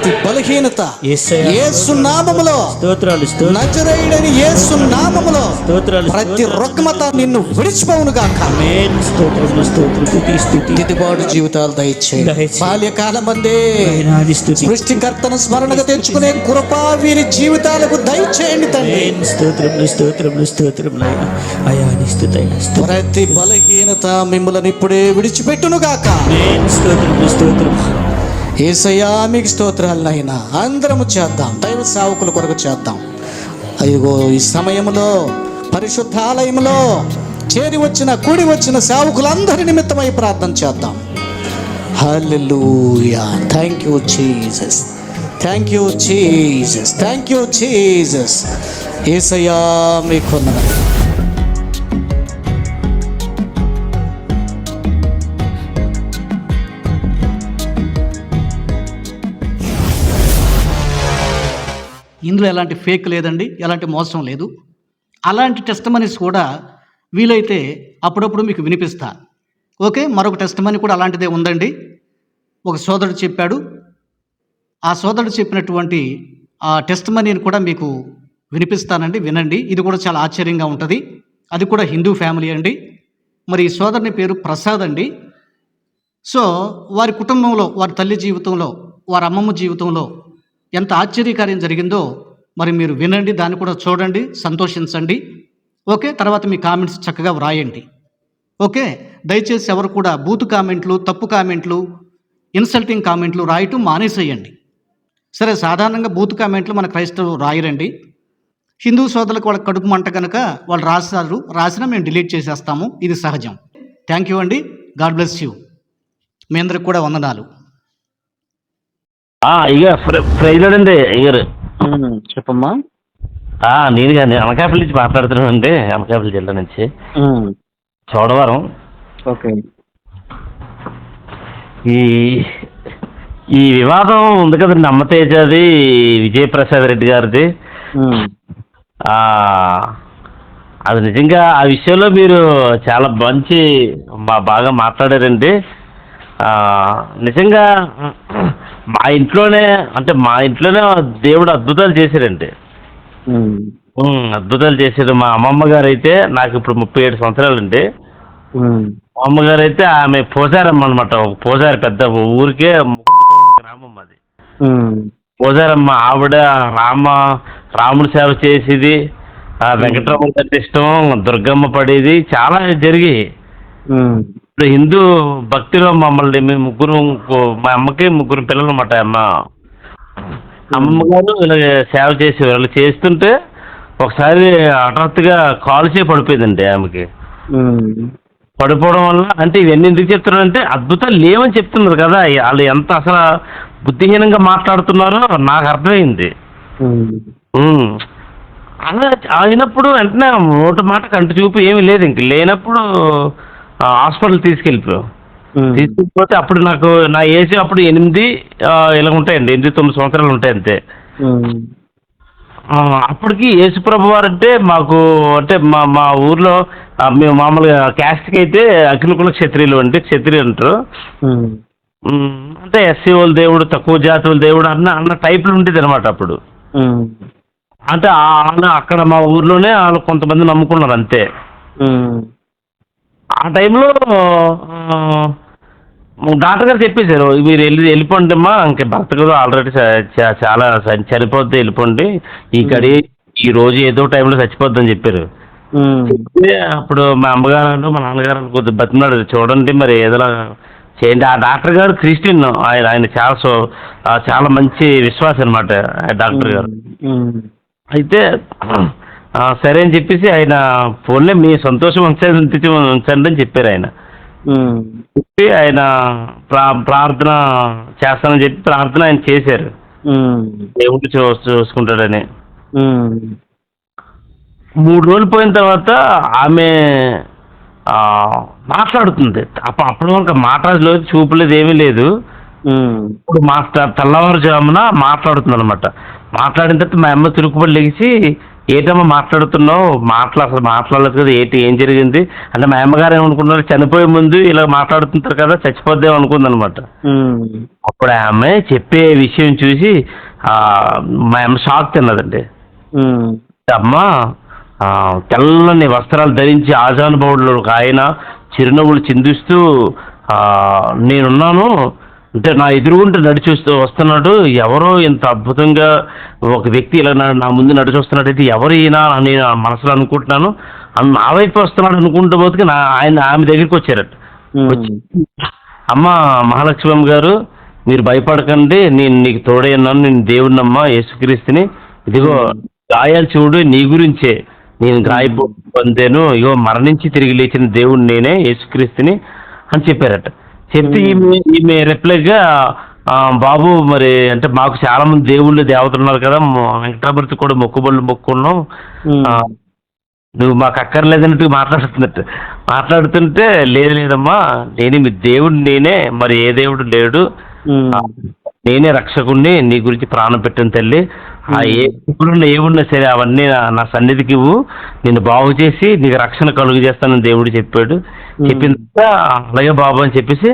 ప్రతి బలహీనత. యేసు నామములో స్తోత్రాలు నజరేయుడని యేసు నామములో స్తోత్రాలు ప్రతి రుగ్మత నిన్ను విడిచిపోవును గాక. ఆమేన్. స్తోత్రములు స్తోత్రం స్తుతి స్తుతి దిద్దుబాటు జీవితాలు దయచేయి. దయచేయి. బాల్యకాలం అందే నాయనాని స్తుతి సృష్టికర్తను స్మరణగా తెచ్చుకునే కృప వీరి జీవితాలకు దయచేయండి తండ్రి. స్తోత్రములు స్తోత్రములు స్తోత్రములు అయ్యా అయా నీ స్తుతి అయ్యా స్తోత్రం. ప్రతి బలహీనత మిమ్మల్ని ఇప్పుడే విడిచిపెట్టును గాక. స్తోత్రములు స్తోత్రం ఏసయ్యా మీకు స్తోత్రాలనైనా అందరము చేద్దాం. దైవ సేవకుల కొరకు చేద్దాం. అయ్యో ఈ సమయంలో పరిశుద్ధాలయంలో చేరి వచ్చిన కూడి వచ్చిన సేవకులందరి నిమిత్తమై ప్రార్థన చేద్దాం. Hallelujah. Thank you Jesus thank you Jesus thank you Jesus ఏసయ్యా మీకు ఇందులో ఎలాంటి ఫేక్ లేదండి ఎలాంటి మోసం లేదు. అలాంటి టెస్ట్ మనీస్ కూడా వీలైతే అప్పుడప్పుడు మీకు వినిపిస్తా. ఓకే మరొక టెస్ట్ మనీ కూడా అలాంటిదే ఉందండి. ఒక సోదరుడు చెప్పాడు. ఆ సోదరుడు చెప్పినటువంటి ఆ టెస్ట్ మనీని కూడా మీకు వినిపిస్తానండి వినండి. ఇది కూడా చాలా ఆశ్చర్యంగా ఉంటుంది. అది కూడా హిందూ ఫ్యామిలీ అండి. మరి ఈ సోదరుని పేరు ప్రసాద్ అండి. సో వారి కుటుంబంలో వారి తల్లి జీవితంలో వారి అమ్మమ్మ జీవితంలో ఎంత ఆశ్చర్యకార్యం జరిగిందో మరి మీరు వినండి దాన్ని కూడా చూడండి సంతోషించండి. ఓకే తర్వాత మీ కామెంట్స్ చక్కగా వ్రాయండి. ఓకే దయచేసి ఎవరు కూడా బూతు కామెంట్లు తప్పు కామెంట్లు ఇన్సల్టింగ్ కామెంట్లు రాయటం మానేసేయండి. సరే సాధారణంగా బూత్ కామెంట్లు మన క్రైస్తవులు రాయరండి. హిందూ సోదరులకు వాళ్ళ కడుపు మంట కనుక వాళ్ళు రాస్తారు రాసినా మేము డిలీట్ చేసేస్తాము. ఇది సహజం. థ్యాంక్ యూ అండి. God bless you. మీ అందరికి కూడా వందనాలు. ఇక ప్ర- అండి అయ్యారు చెప్పమ్మా. ఆ, నేను కానీ అనకాపల్లి నుంచి మాట్లాడుతున్నాను అండి అనకాపల్లి జిల్లా నుంచి. చోడవరం. ఓకే. ఈ ఈ వివాదం ఉంది కదండి అమ్మతేజది విజయప్రసాద్ రెడ్డి గారిది. అది నిజంగా ఆ విషయంలో మీరు చాలా మంచి బాగా మాట్లాడారండి. నిజంగా మా ఇంట్లోనే అంటే మా ఇంట్లోనే దేవుడు అద్భుతాలు ఉమ్, అద్భుతాలు చేశారు మా అమ్మమ్మ గారు అయితే నాకు ఇప్పుడు ముప్పై ఏడు సంవత్సరాలండి. ఉమ్, మా అమ్మగారు అయితే ఆమె పూజారమ్మ అనమాట పూజారి పెద్ద ఊరికే గ్రామం అది. పూజారమ్మ ఆవిడ రామ రాముడి సేవ చేసేది. అంటే ఇష్టం దుర్గమ్మ పడేది. చాలా జరిగి హిందూ భక్తిలో మమ్మల్ని మేము ముగ్గురు మా అమ్మకి ముగ్గురు పిల్లలు అనమాట అమ్మ. అమ్మమ్మ గారు ఇలా సేవ చేసేవారు ఇలా చేస్తుంటే ఒకసారి హఠాత్తుగా కాలుచే పడిపోయిందండి ఆమెకి. పడిపోవడం వల్ల అంటే ఇవన్నీ ఎందుకు చెప్తున్నారంటే అద్భుతాలు లేవని చెప్తున్నారు కదా వాళ్ళు ఎంత అసలు బుద్ధిహీనంగా మాట్లాడుతున్నారో నాకు అర్థమైంది. అలా అయినప్పుడు వెంటనే నోటి మాట కంటి చూపు ఏమీ లేదు ఇంక లేనప్పుడు హాస్పిటల్ తీసుకెళ్ళిపోయాం ఉమ్, తీసుకెళ్ళిపోతే అప్పుడు నాకు నా ఏజ్ అప్పుడు ఎనిమిది ఇలా ఉంటాయండి. ఎనిమిది తొమ్మిది సంవత్సరాలు ఉంటాయి అంతే. అప్పటికి యేసుప్రభు వారు అంటే మాకు అంటే మా మా ఊర్లో మేము మామూలుగా క్యాస్ట్కి అయితే అగ్నికుల క్షత్రియులు అంటే క్షత్రియులు అంటారు. అంటే ఎస్సీ వాళ్ళ దేవుడు తక్కువ జాతి వాళ్ళ దేవుడు అన్న అన్న టైప్లు ఉండేది అనమాట అప్పుడు అంటే అక్కడ మా ఊర్లోనే వాళ్ళు కొంతమంది నమ్ముకున్నారు అంతే. ఆ టైంలో డాక్టర్ గారు చెప్పేశారు మీరు వెళ్ళి వెళ్ళిపోండి అమ్మా ఇంకా భర్త గారు ఆల్రెడీ చాలా చనిపోద్ది వెళ్ళిపోండి ఈ గడి ఈ రోజు ఏదో టైంలో చచ్చిపోద్దని చెప్పారు. అప్పుడు మా అమ్మగారు మా నాన్నగారు కొద్దిగా బతిమలాడు చూడండి మరి ఏదైనా చేయండి. ఆ డాక్టర్ గారు క్రిస్టియన్ ఆయన ఆయన చాలా సో చాలా మంచి విశ్వాసం అనమాట డాక్టర్ గారు అయితే సరే అని చెప్పేసి ఆయన ఫోన్లే మీ సంతోషం ఉంచండి ఉంచి- ఉంచండి అని చెప్పారు ఆయన. చెప్పి ఆయన ప్రా ప్రార్థన చేస్తానని చెప్పి ప్రార్థన ఆయన చేశారు. దేవుడు చూ చూసుకుంటాడని. మూడు రోజులు పోయిన తర్వాత ఆమె మాట్లాడుతుంది. అప్పుడు అప్పటి వరకు మాట్లాడలేదు చూపులేదు ఏమీ లేదు. ఇప్పుడు మాట్లా తెల్లవారుజామున మాట్లాడుతుంది అనమాట మాట్లాడిన తర్వాత మా అమ్మ తిరుగుబడి లెగిసి ఏటమ్మా మాట్లాడుతున్నావు? మాట్లా అసలు మాట్లాడలేదు కదా ఏంటి ఏం జరిగింది? అంటే మా అమ్మగారు ఏమనుకున్నారు చనిపోయే ముందు ఇలా మాట్లాడుతుంటారు కదా చచ్చిపోద్దాం అనుకుందనమాట. అప్పుడు ఆమె చెప్పే విషయం చూసి ఆ, మా అమ్మ షాక్ తిన్నదండి. అమ్మ ఆ, తెల్లని వస్త్రాలు ధరించి ఆజానుభావుడు ఒక ఆయన చిరునవ్వులు చిందిస్తూ ఆ, నేనున్నాను అంటే నా ఎదురుగుంటే నడిచి వస్తూ వస్తున్నాడు. ఎవరో ఇంత అద్భుతంగా ఒక వ్యక్తి ఇలా నా నా ముందు నడిచి వస్తున్నాడు అయితే ఎవరు ఈయన అని నేను మనసులో అనుకుంటున్నాను. అన్- నా వైపు వస్తున్నాడు అనుకుంటూ పోతే నా ఆయన ఆమె దగ్గరికి వచ్చారట. వచ్చి అమ్మ మహాలక్ష్మమ్మ గారు మీరు భయపడకండి నేను నీకు తోడే ఉన్నాను నేను దేవుడినమ్మా యేసుక్రీస్తుని. ఇదిగో గాయాలు చూడు నీ గురించే. నేను గాయపో పొందాను ఇగో మరణించి తిరిగి లేచిన దేవుడు నేనే యేసుక్రీస్తుని అని చెప్పారట. చెప్తే ఈమె ఈమె రిప్లైగా "ఆ, బాబు మరి అంటే మాకు చాలా మంది దేవుళ్ళు దేవతలు ఉన్నారు కదా వెంకటామూర్తి కూడా మొక్కుబళ్ళు మొక్కున్నాం. నువ్వు మాకు అక్కర్లేదన్నట్టు మాట్లాడుతున్నట్టు. మాట్లాడుతుంటే లేదు లేదమ్మా నేను మీ దేవుడు నేనే మరి ఏ దేవుడు లేడు. నేనే రక్షకుణ్ణి నీ గురించి ప్రాణం పెట్టిన తల్లి. ఆ ఏ ఇప్పుడున్న ఏమున్నా సరే అవన్నీ నా- సన్నిధికి ఇవ్వు. నిన్ను బాగు చేసి నీకు రక్షణ కలుగు చేస్తానని దేవుడు చెప్పాడు. చెప్పిన తర్వాత అలాగే బాబు అని చెప్పేసి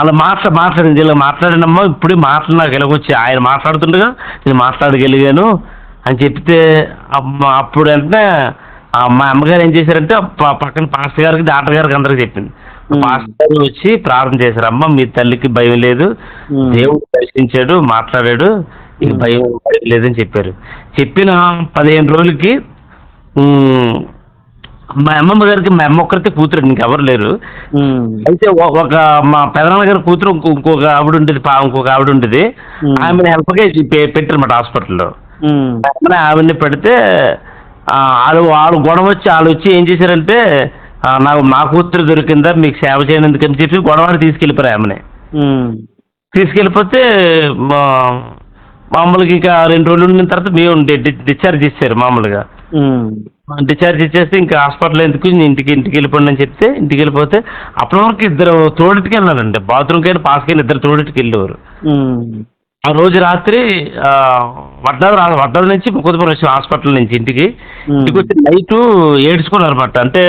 అలా మాట్లా మాట్లాడింది ఇలా మాట్లాడినమ్మా ఇప్పుడే మాటలు నాకు ఎలాగొచ్చి ఆయన మాట్లాడుతుండగా నేను మాట్లాడగలిగాను అని చెప్తే అమ్మ అప్పుడు వెంటనే మా అమ్మగారు ఏం చేశారంటే పక్కన పాస్టర్ గారికి డాక్టర్ గారికి అందరికి చెప్పింది. పాస్టర్ గారు వచ్చి ప్రార్థన చేశారు. అమ్మ మీ తల్లికి భయం లేదు. దేవుడు దర్శించాడు మాట్లాడాడు. ఇక భయం లేదని చెప్పారు చెప్పిన పదిహేను రోజులకి మా అమ్మమ్మ గారికి మా అమ్మ ఒక్కరికి కూతురు ఇంకెవరు లేరు. అయితే ఒక మా పెదనాన్న గారి కూతురు ఇంకో- ఇంకొక ఆవిడ ఉండేది పా- ఇంకొక ఆవిడ ఉండేది. ఆమెను హెల్ప్గా పెట్టారన్నమాట హాస్పిటల్లో ఆవిడని పెడితే వాళ్ళు వాళ్ళు గొడవ వచ్చి వాళ్ళు వచ్చి ఏం చేశారంటే నాకు మా కూతురు దొరికిందా మీకు సేవ చేయనందుకు అని చెప్పి గొడవని తీసుకెళ్ళిపోయారు ఆమెని. తీసుకెళ్ళిపోతే మామూలుగా ఇక రెండు రోజులు ఉన్న తర్వాత మేము డిశ్చార్జ్ ఇచ్చారు మామూలుగా. డిశ్చార్జ్ ఇచ్చేస్తే ఇంకా హాస్పిటల్ ఎందుకు ఇంటికి ఇంటికి వెళ్ళిపోండి అని చెప్తే ఇంటికి వెళ్ళిపోతే అప్పటి వరకు ఇద్దరు తోడిటికి వెళ్ళాలండి బాత్రూమ్కి వెళ్ళి పాస్కి వెళ్ళి ఇద్దరు తోడిటికి వెళ్ళేవారు. ఆ రోజు రాత్రి రా వడ్డాల నుంచి ముక్కుదపురం వచ్చి హాస్పిటల్ నుంచి ఇంటికి. ఇంటికి వచ్చి నైట్ ఏడ్చుకున్నారు అనమాట అంటే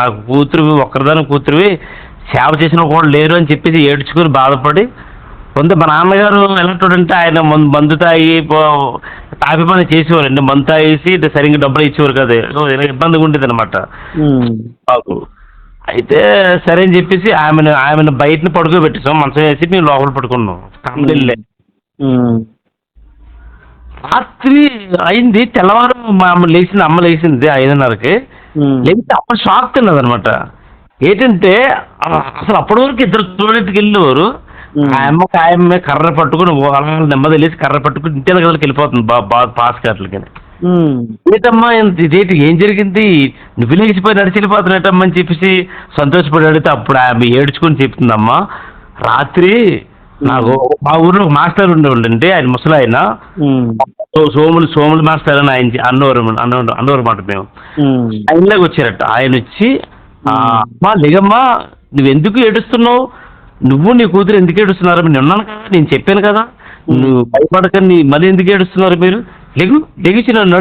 నాకు కూతురు ఒక్కరిదాని కూతురువి సేవ చేసిన కూడా లేరు అని చెప్పేసి ఏడ్చుకుని బాధపడి కొంత మా నాన్నగారు ఎలాంటి ఆయన మందు మందు తాగి తాపి పని చేసేవారండి మందు తాగేసి సరిగ్గా డబ్బులు ఇచ్చేవారు కదా. సో ఇలా ఇబ్బందిగా ఉండేది అనమాట. బాబు. అయితే సరే అని చెప్పేసి ఆమెను ఆమెను బయటని పడుకోబెట్టేసాం. మంచం వేసి మేము లోపల పడుకున్నాం. ఉమ్. రాత్రి అయింది. తెల్లవారు మా అమ్మ లేచింది అమ్మ లేచింది ఐదున్నరకి. లేకపోతే అప్పుడు షాక్ తిన్నది అనమాట ఏంటంటే అసలు అప్పటి వరకు ఇద్దరు తోడెట్టుకు వెళ్ళేవారు. ఆ అమ్మకి ఆ అమ్మే కర్ర పట్టుకుని నెమ్మది లేచి కర్ర పట్టుకుని ఇంటి గదిలోకి వెళ్ళిపోతుంది బా పాస్ కార్లకి. ఏంటమ్మా ఇదేంటి ఏం జరిగింది? నువ్వు లేచిపోయి నడిచి వెళ్ళిపోతున్నట్టమ్మా అని చెప్పేసి సంతోషపడి అడిగితే అప్పుడు ఆమె ఏడ్చుకుని చెప్తుందమ్మా రాత్రి నాకు మా ఊర్లో ఒక మాస్టర్ ఉండేవాళ్ళండి ఆయన ముసలి ఆయన ఉమ్. సో- సోములు సోములు మాస్టర్ అని ఆయన అన్నవరం అన్న అన్నవరం మాట మేము. ఉమ్. ఆయనలాగా వచ్చారట. ఆయన వచ్చి "ఆ, అమ్మా లేగమ్మా నువ్వు ఎందుకు ఏడుస్తున్నావు? నువ్వు నీ కూతురు ఎందుకు ఏడుస్తున్నారు? నేను ఉన్నాను కదా నేను చెప్పాను కదా. నువ్వు భయపడకండి మళ్ళీ ఎందుకు ఏడుస్తున్నారు మీరు? లెగు లెగిచి నన్ను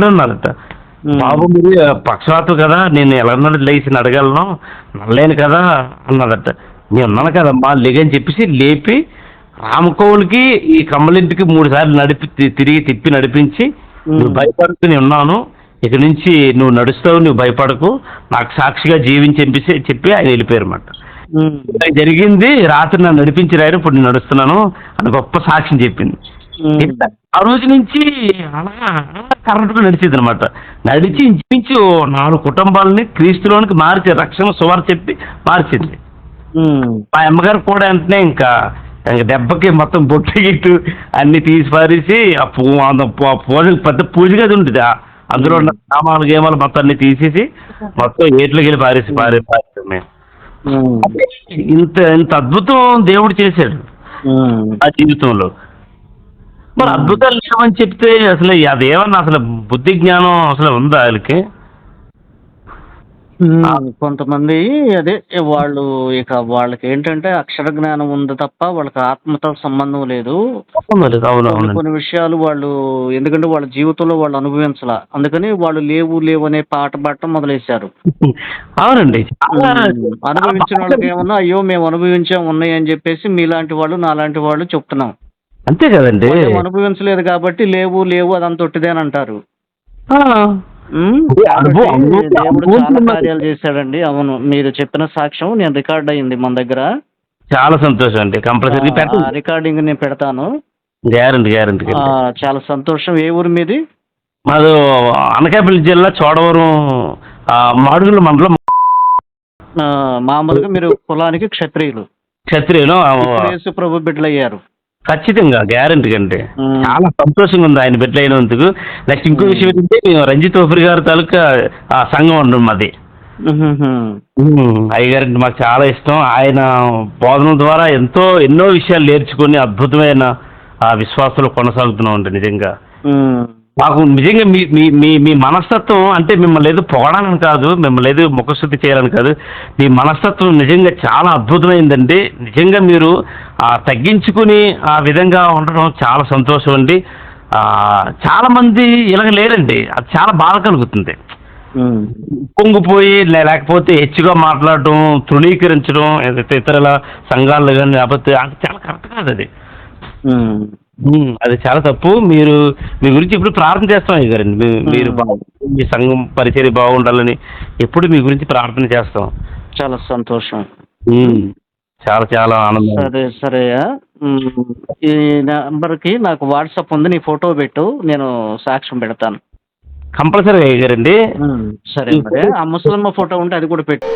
Hmm. బాబు మీరు పక్షవాతం కదా నేను ఎలా లేచి అడగలను నల్లేను కదా అన్నదట నేను ఉన్నాను కదమ్మా లెగని చెప్పేసి లేపి రామకోవులకి ఈ కమ్మలింటికి మూడు సార్లు నడిపి తిరిగి తిప్పి నడిపించి నువ్వు భయపడుతూనే ఉన్నాను ఇక నుంచి నువ్వు నడుస్తావు నువ్వు భయపడకు. నాకు సాక్షిగా జీవించి చెప్పి ఆయన వెళ్ళిపోయారు అన్నమాట జరిగింది. రాత్రి నన్ను నడిపించిరారు ఇప్పుడు నేను నడుస్తున్నాను అని గొప్ప సాక్ష్యం చెప్పింది. ఆ రోజు నుంచి అలా కరెక్ట్గా నడిచింది అనమాట నడిచి ఇంచుమించు నాలుగు కుటుంబాలని క్రీస్తులోనికి మార్చి రక్షణ సువార్ చెప్పి మార్చింది. మా అమ్మగారు కూడా వెంటనే ఇంకా ఇంక దెబ్బకి మొత్తం బొట్టు గిట్టు అన్ని తీసి పారేసి ఆ పూ పూజ పెద్ద పూజ గది ఉంటుంది అందులో ఉన్న సామాన్లు గేమాలు మొత్తం అన్ని తీసేసి మొత్తం ఏట్లోకి వెళ్ళి పారేసి పారే పారేసాం మేము. ఇంత ఇంత అద్భుతం దేవుడు చేశాడు. ఆ. జీవితంలో. మరి అద్భుతాలు లేవని చెప్తే అసలు అదేమన్నా అసలు బుద్ధి జ్ఞానం అసలు ఉందా వాళ్ళకి? కొంతమంది అదే వాళ్ళు ఇక వాళ్ళకి ఏంటంటే అక్షర జ్ఞానం ఉంది తప్ప వాళ్ళకి ఆత్మతో సంబంధం లేదు. కొన్ని విషయాలు వాళ్ళు ఎందుకంటే వాళ్ళ జీవితంలో వాళ్ళు అనుభవించాల. అందుకని వాళ్ళు లేవు లేవు అనే పాట పాడటం మొదలెట్టారు అవునండి. అనుభవించిన వాళ్ళకి ఏమన్నా అయ్యో మేము అనుభవించాం ఉన్నాయి అని చెప్పేసి మీలాంటి వాళ్ళు నాలాంటి వాళ్ళు చెప్తున్నాం. అంతే కదండి. అనుభవించలేదు కాబట్టి లేవు లేవు అదంతా అంటారు. దేవుడు చాలా. కార్యాలు చేశాడండి. అవును మీరు చెప్పిన సాక్ష్యం నేను రికార్డ్ అయ్యింది మన దగ్గర. చాలా సంతోషం అండి. కంపల్సరీ రికార్డింగ్ నేను పెడతాను. గ్యారంటీ గ్యారంటీ చాలా సంతోషం. ఏ ఊరు మీది? మాది అనకాపల్లి జిల్లా చోడవరం మాడుగుల మండలం. మామూలుగా మీరు కులానికి క్షత్రియులు. క్షత్రియులు ప్రభు బిడ్డలు అయ్యారు ఖచ్చితంగా గ్యారంటీ ఉమ్. చాలా సంతోషంగా ఉంది ఆయన బిడ్డ అయినందుకు. నెక్స్ట్ ఇంకో విషయం ఏంటంటే మేము రంజిత్ ఓఫరి గారి తాలూకా ఆ సంఘం ఉండడం మాది. అయ్యగారంటే మాకు చాలా ఇష్టం. ఆయన బోధన ద్వారా ఎంతో ఎన్నో విషయాలు నేర్చుకుని అద్భుతమైన ఆ విశ్వాసంలో కొనసాగుతున్నాం అండి నిజంగా. మాకు నిజంగా మీ మీ మీ మీ మనస్తత్వం అంటే మిమ్మల్ని ఏదో పొగడాలని కాదు మిమ్మల్ని ఏదో ముఖశుద్ధి చేయాలని కాదు. మీ మనస్తత్వం నిజంగా చాలా అద్భుతమైందండి. నిజంగా మీరు ఆ, తగ్గించుకుని ఆ విధంగా ఉండడం చాలా సంతోషం అండి. ఆ, చాలా మంది ఇలాగ లేరండి. అది చాలా బాధ కలుగుతుంది. పొంగిపోయి లేకపోతే హెచ్చుగా మాట్లాడటం తృణీకరించడం ఏదైతే ఇతరుల సంఘాలు కానీ లేకపోతే చాలా కరెక్ట్ కాదు అది. అది చాలా తప్పు. మీరు మీ గురించి ఇప్పుడు ప్రార్థన చేస్తాం అయ్య గారండి మీ- మీరు మీ సంఘం పరిచర్య బాగుండాలని ఎప్పుడు మీ గురించి ప్రార్థన చేస్తాం. చాలా సంతోషం. చాలా చాలా ఆనందం. సరే సరే. ఈ నెంబర్కి నాకు వాట్సాప్ ఉంది. నీ ఫోటో పెట్టు. నేను సాక్ష్యం పెడతాను. కంపల్సరీ అయ్య గారండి. సరే మరి. ఆ ముసలమ్మ ఫోటో ఉంటే అది కూడా పెట్టు.